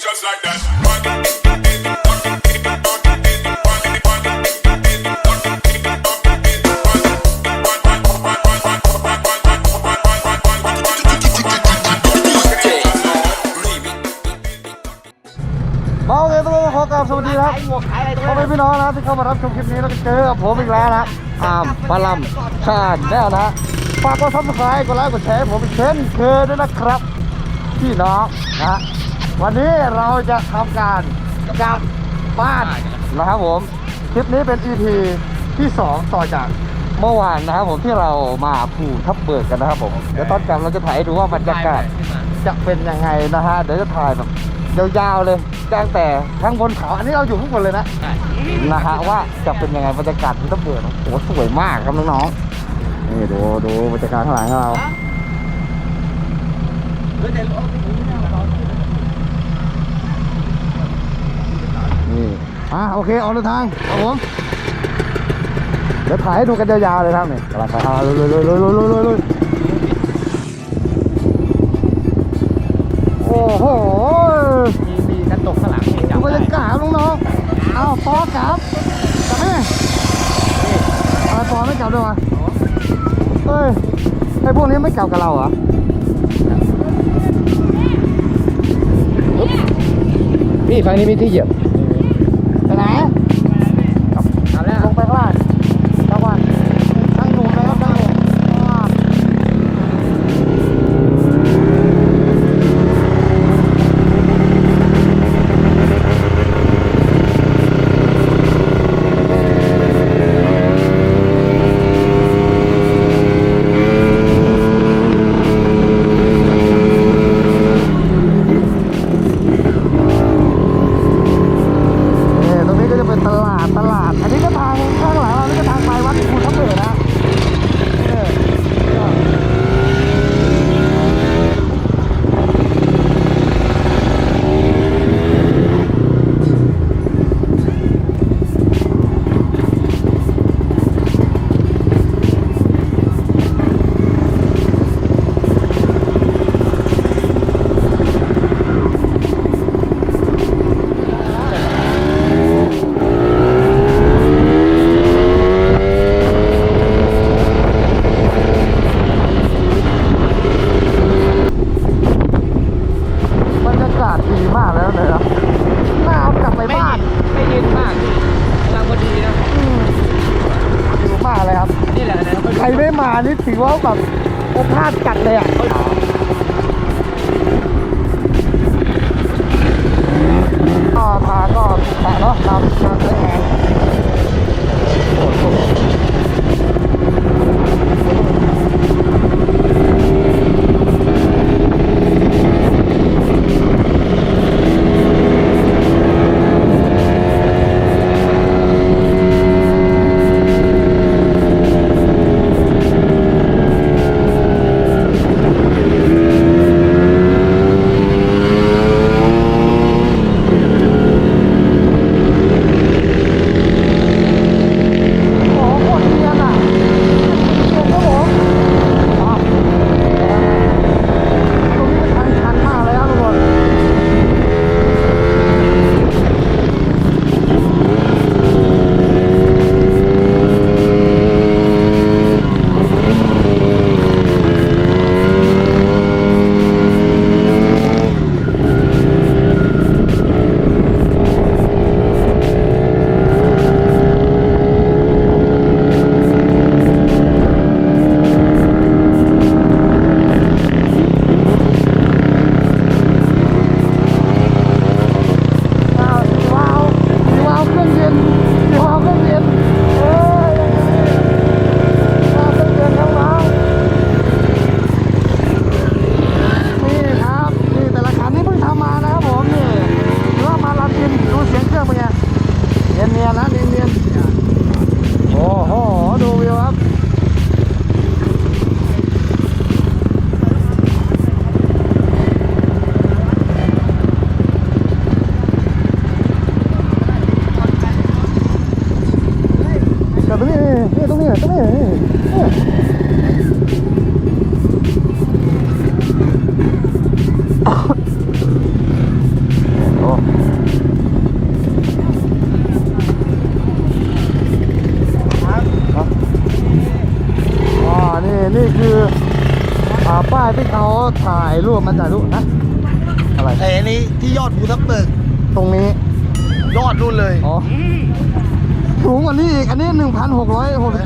just like that. DJ Remix มาโอเคทุกคนขอกราบสวัสดีครับพ่อแม่พี่น้องนะที่เข้ามารับชมคลิปนี้แล้วก็เจอกับผมอีกแล้วนะอามพลัมชาญแน่นะฝากกดซับสไครต์กดไลค์กดแชร์ให้ผมอีกเช่นเคยด้วยนะครับ พี่น้องนะ วันนี้เราจะทำการกลับบ้านนะครับผม คลิปนี้เป็น EP ที่ 2 ต่อจากเมื่อวานนะครับผมที่เรามาภูทับเบิกกันนะครับผมเดี๋ยวตอนกลับเราจะถ่ายให้ดูว่าบรรยากาศจะเป็นยังไงนะฮะเดี๋ยวจะถ่ายแบบยาวๆเลยตั้งแต่ข้างบนเขาอันนี้เราอยู่ข้างบนเลยนะนะฮะว่าจะเป็นยังไงบรรยากาศที่ต้องเบิดโอ้โหสวยมากครับน้องๆนี่ดูดูบรรยากาศข้างหลังของเรา นี่อะโอเคออกเดินทางครับผมเดี๋ยวถ่ายให้ดูกันยาวๆเลยครับนี่กำลังไปอ่าลุยๆๆๆๆๆๆโอ้โหมีมีกระตกข้างหลังให้ดูจับบรรได้ยากาศน้องๆเอาปอกลับกลับไหมอะไรปอไม่กลับด้วยวะเฮ้ยไอพวกนี้ไม่กลับกับเราเหรอพี่ฝั่งนี้มีที่เหยียบ พล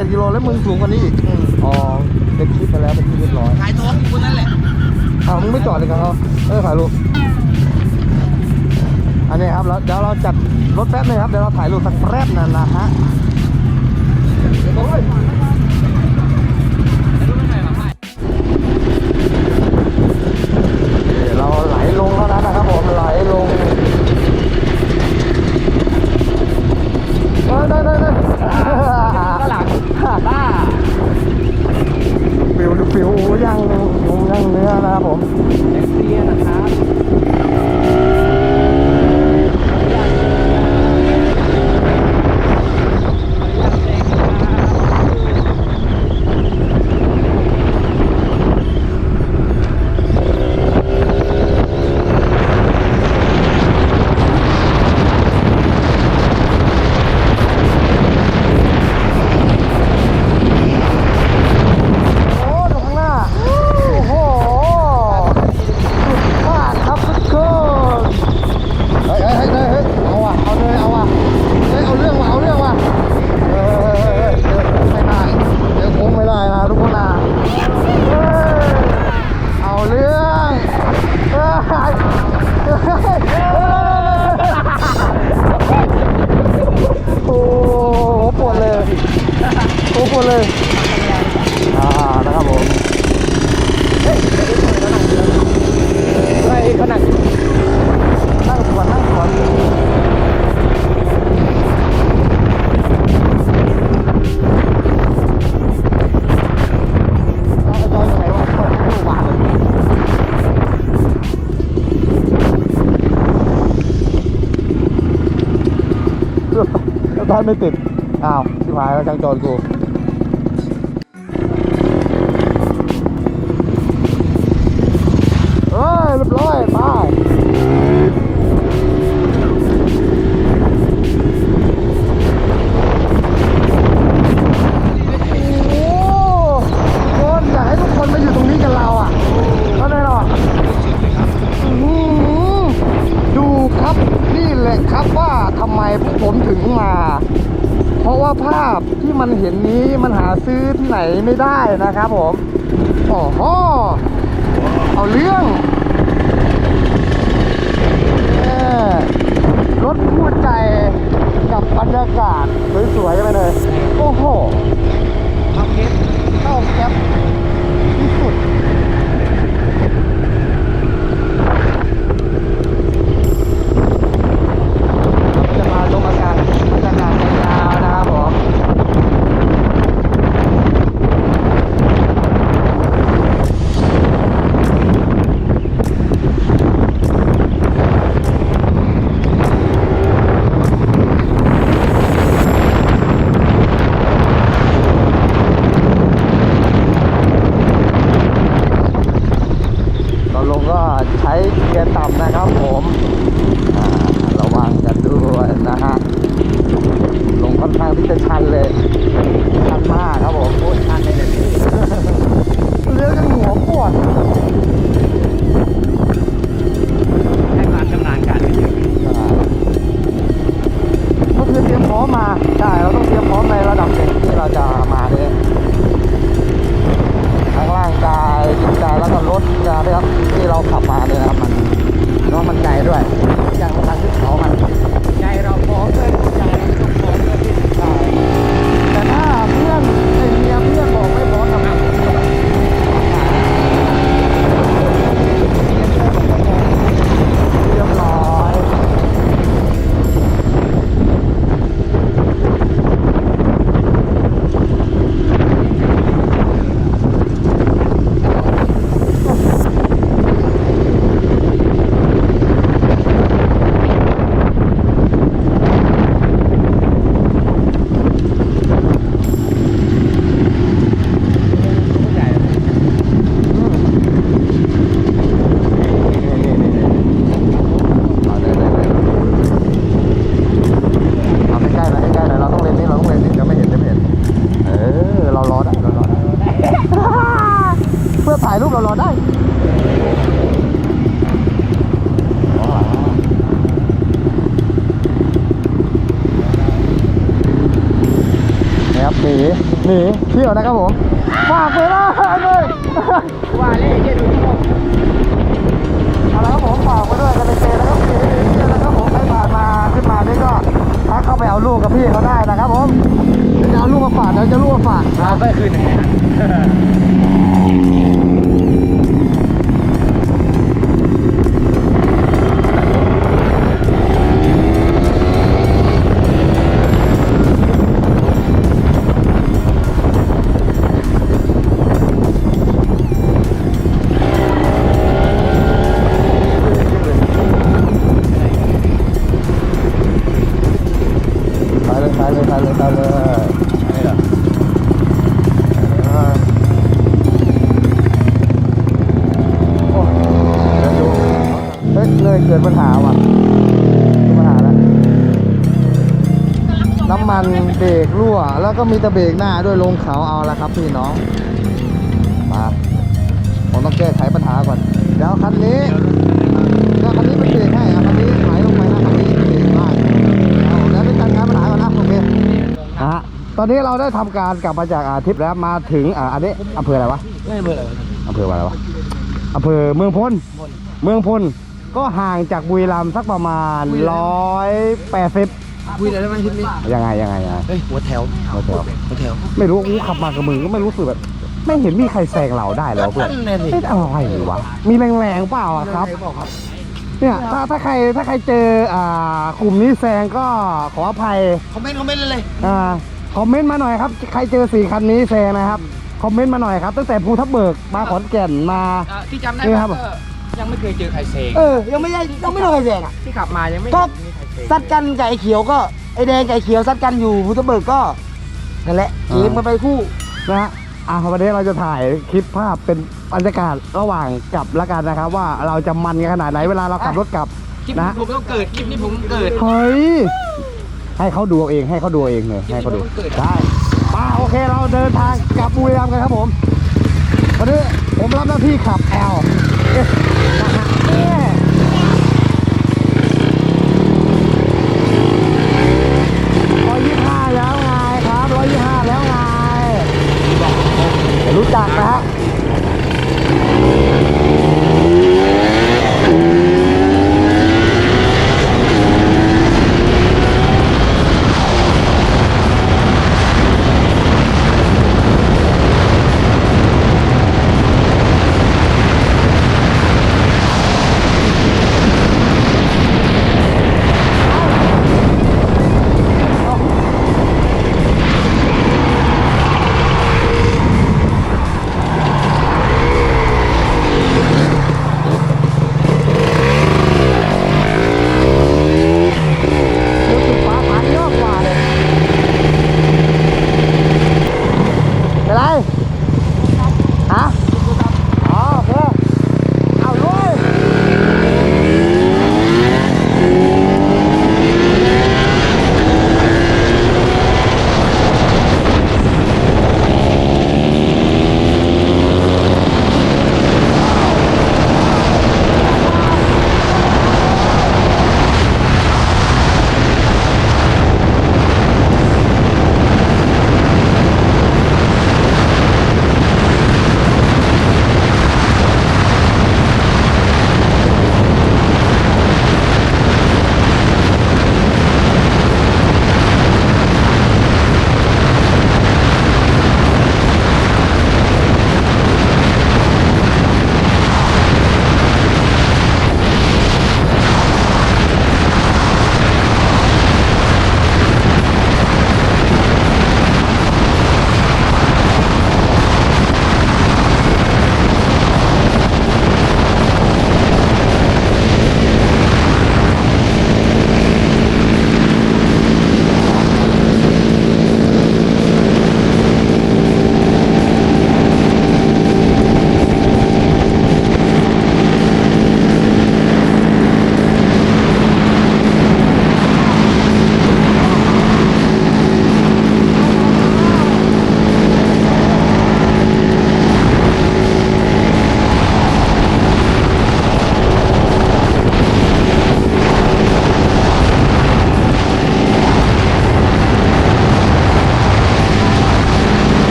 จ็ดกิโลแล้วมึงสูงกว่านี้อีกอ๋อเป็นคลิปไปแล้วเป็นที่เรียบร้อยขายโทษคุณนั่นแหละอ้าวมึงไม่จอดเลยครับเขาเออถ่ายรูปอันนี้ครับแล้วเดี๋ยวเราจัดรถแป๊บนึงครับเดี๋ยวเราถ่ายรูปสักแป๊บนั่นนะฮะ บ้านไม่ติด อ้าวชิบหายแล้วจังจอนกู นะครับผม ก็มีแต่เบรกหน้าด้วยลงเขาเอาละครับพี่น้องมาผมต้องแก้ไขปัญหาก่อนเดี๋ยวคันนี้เดี๋ยวคันนี้เป็นเบรกให้เอาคันนี้ไหลลงไปนะคันนี้เบรกได้เอาเดี๋ยวไปจัดการปัญหาก่อนนะโอเคฮะตอนนี้เราได้ทำการกลับมาจากอาทิตย์แล้วมาถึงอ่าอันนี้อำเภออะไรวะไม่เบอร์อะไรอำเภออะไรวะอำเภอเมืองพลเมืองพลก็ห่างจากบุรีรัมย์สักประมาณร้อยแปดสิบ คุยอะไรได้ไหมทีนี้ยังไงยังไงยังไงเฮ้ยหัวแถวโอเคหัวแถวไม่รู้กูขับมากับมึงก็ไม่รู้สึกแบบ ไม่เห็นมีใครแซงเราได้แล้วเพื่อนนั่นแน่สิเอ๊ะอะไรวะมีแรงๆเปล่าอะครับบอกครับเนี่ยถ้าถ้าใครถ้าใครเจออ่ากลุ่มนี้แซงก็ขออภัยคอมเมนต์คอมเมนต์เลยเลยอ่าคอมเมนต์มาหน่อยครับ ใครเจอสี่คันนี้แซงนะครับคอมเมนต์มาหน่อยครับ ตั้งแต่ภูทับเบิกมาขอนแก่นมาอะที่จำได้นี่ครับก็ ยังไม่เคยเจอใครเซงเออ ยังไม่ได้ยังไม่โดนใครแซงอะ ที่ขับมายังไม่ก็ มีใครเซงซัดกันกับไอ้เขียวก็ไอ้แดงกับไอ้เขียวซัดกันอยู่พุทธเบิกก็นั่นแหละเกมกันไปคู่นะฮะอะวันนี้เราจะถ่ายคลิปภาพเป็นบรรยากาศระหว่างกลับละกันนะครับ ว่าเราจะมันกันขนาดไหนเวลาเราขับรถกลับ คลิปนะ นี้ผมต้องเกิดคลิปนี้ผมเกิด เฮ้ย ให้เขาดูเอาเองให้เขาดูเอาเองเลยให้เขาดูได้มาโอเคเราเดินทางกลับบุรีรัมย์กันครับผมวันนี้ผมรับหน้าที่ขับแอลนะฮะ เอ๊ะร้อย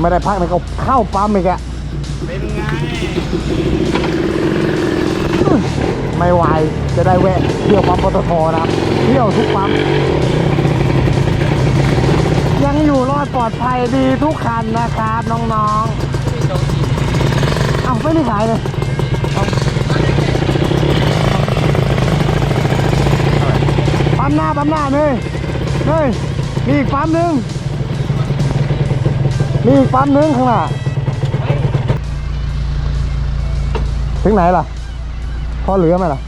ไม่ได้พักเลยก็เข้าปั๊มอีกอะไม่ไหวจะได้แวะเที่ยวปั๊มปตทนะครับเที่ยวทุกปั๊มยังอยู่รอดปลอดภัยดีทุกคันนะครับน้องๆ เอ้าไม่ได้ขายเลยเอาปั๊มหน้าปั๊มหน้าเลยเลยมีอีกปั๊มหนึ่ง มีอีกปั๊มหนึ่งข้างหน้า ถึงไหนล่ะ พอเหลือไหมล่ะ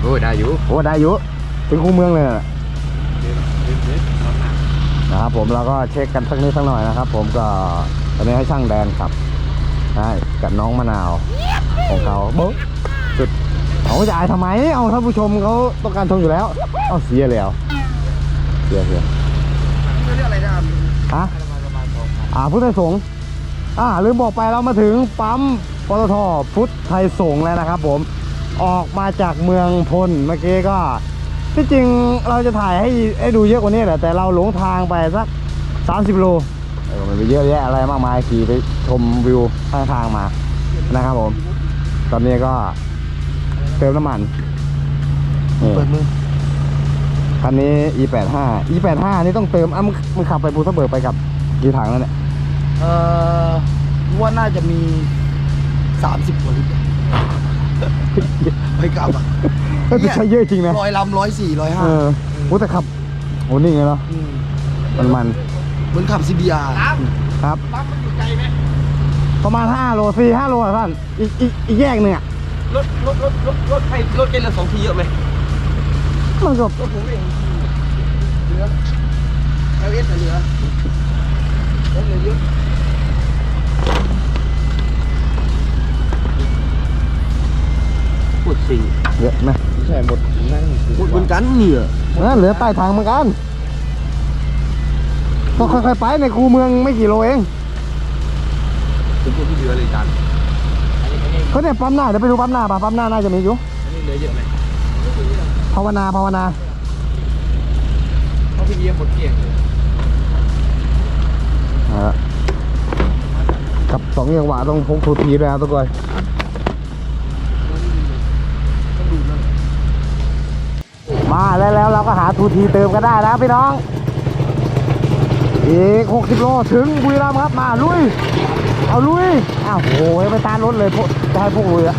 โอ้ได้อยู่โอ้ได้อยู่ถึงคูเมืองเลยน่ะนะครับผมเราก็เช็คกันสักนิดสักหน่อยนะครับ ผมก็ตอนนี้ให้ช่างแดนขับได้กับน้องมะนาวของเขาเบิ้งจุดเขาจะอายทำไม เอาท่านผู้ชมเขาต้องการชมอยู่แล้ว เอาเสียแล้วเสียเสียเรื่องอะไรนะครับฮะ อ่าพุทธไทยสงฆ์อ่าลืมบอกไปเรามาถึงปั๊มปตทพุทธไทยสงฆ์แล้วนะครับ ผมออกมาจากเมืองพลเมื่อกี้ก็ ที่จริงเราจะถ่ายให้ให้ดูเยอะกว่านี้แหละแต่เราหลงทางไปสัก 30 โลเออมันไปเยอะแยะอะไรมากมายขี่ไปชมวิวข้างทางมานะครับผม ตอนนี้ก็เติมน้ำมันนี่เปิดมือคันนี้ e85 e85 นี่ต้องเติมอะมึงมึงขับไปภูทับเบิกไปกับกี่ถังแล้วเนี่ย เอ่อว่าน่าจะมีสามสิบกว่าลิตรไปกลับอะเฮ้ยแต่ใช้เยอะจริงนะร้อยลำร้อยสี่ร้อยห้าเออโอ้แต่ขับโอ้นี่ไงเนาะมันมันเหมือนขับ CBR ครับประมาณ5โล4 5โลอะท่านอีกอีกอีกแยกหนึ่งอะรถรถรถรถรถใครรถเกณฑ์ละสองทีเยอะไหมมันก็รถผมเองเหลือเอลเอสเหลือรถเหลือเยอะ ปวดสี่เยอะไหมใช่หมดนั่งหมดเหมือนกันเหนือเออเหลือใต้ทางเหมือนกัน ก็ค่อยๆไปในคูเมืองไม่กี่โลเองเป็นพวกที่เหลือเลยจานอันนี้อันนี้เขาเนี่ยปั๊มหน้าเดี๋ยวไปดูปั๊มหน้าป่ะปั๊มหน้าน่าจะมีอยู่อันนี้เหลือเยอะไหมภาวนาภาวนาเพราะพี่เลี้ยงหมดเกลี้ยงเลยอ่า กับสองจังหวะต้องพกทูทีด้วยนะทุกคนมาแล้วแล้วเราก็หาทูทีเติมก็ได้นะพี่น้อง อีก 60 โลถึงบุรีรัมย์ครับมาลุย เอาลุย อ้าวโอ้ยไปตานรถเลยพวกจะให้พวกลุยอะ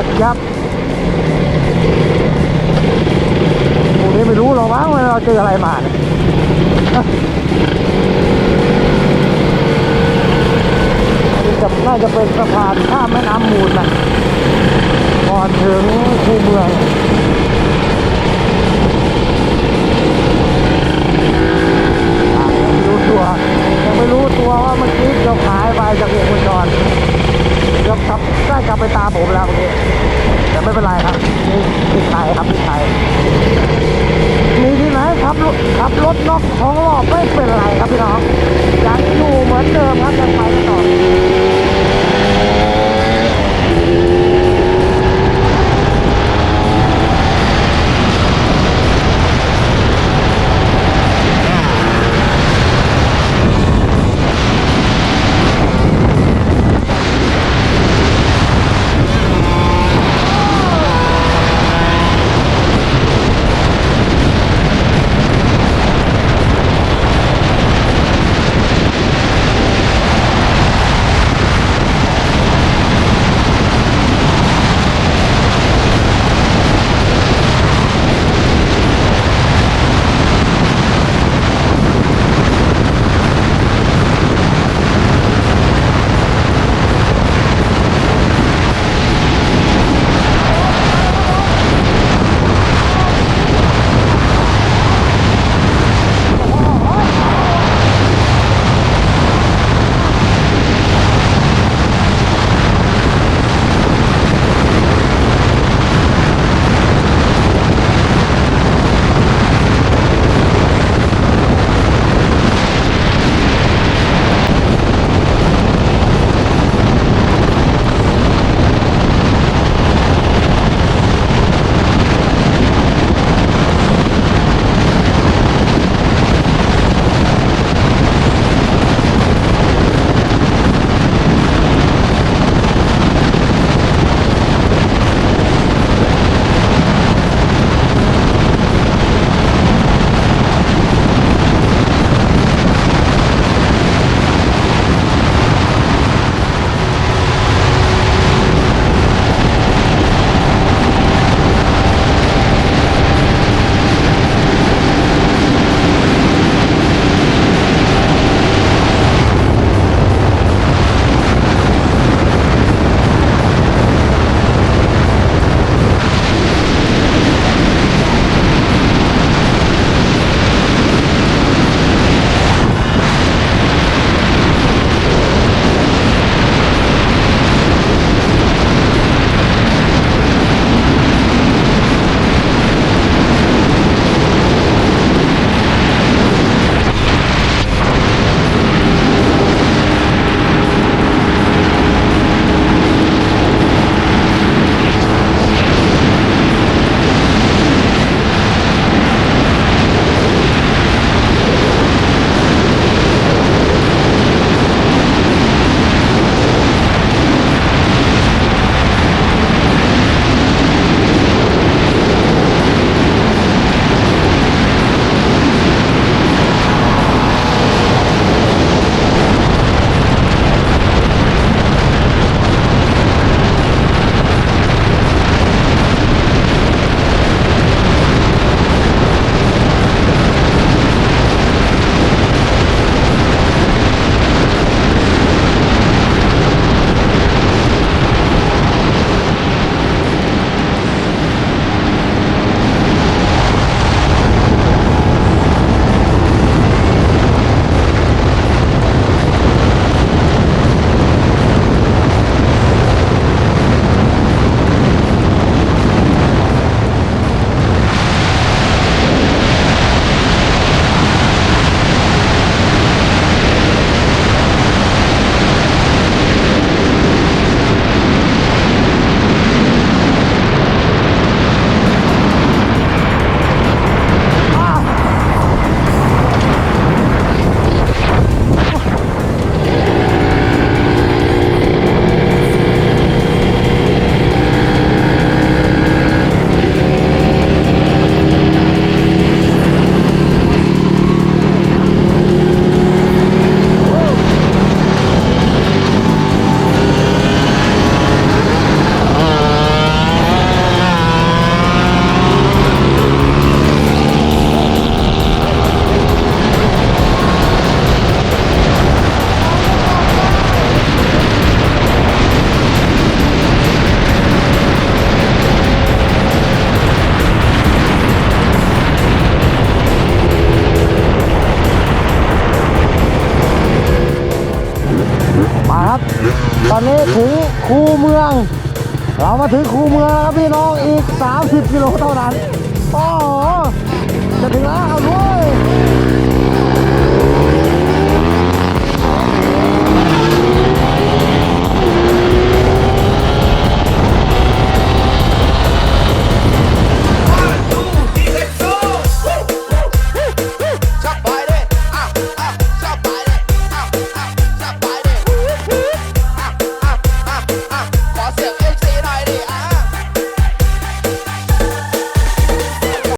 ระวังด้วยนะครับพวกนี้ไม่รู้หรอกว่าเราเจออะไรมาเนี่ยจะน่าจะเป็นสะพานข้ามแม่น้ำมูลนะก่อนถึงคูเมืองยังไม่รู้ตัวยังไม่รู้ตัวว่าเมื่อกี้เกือบหายไปจากวงจร ครับครับได้กลับไปตาผมแล้วเมื่อกี้แต่ไม่เป็นไรครับนี่ที่ไทยครับที่ไทยมีที่ไหนครับรถขับรถนอกท้องรอบไม่เป็นไรครับพี่น้องยังอยู่เหมือนเดิมครับยังไปต่อ เรามาถึงคูเมืองแล้วครับพี่น้องอีก 30 กิโลเท่านั้น โอ้โหจะถึงแล้วเอาด้วย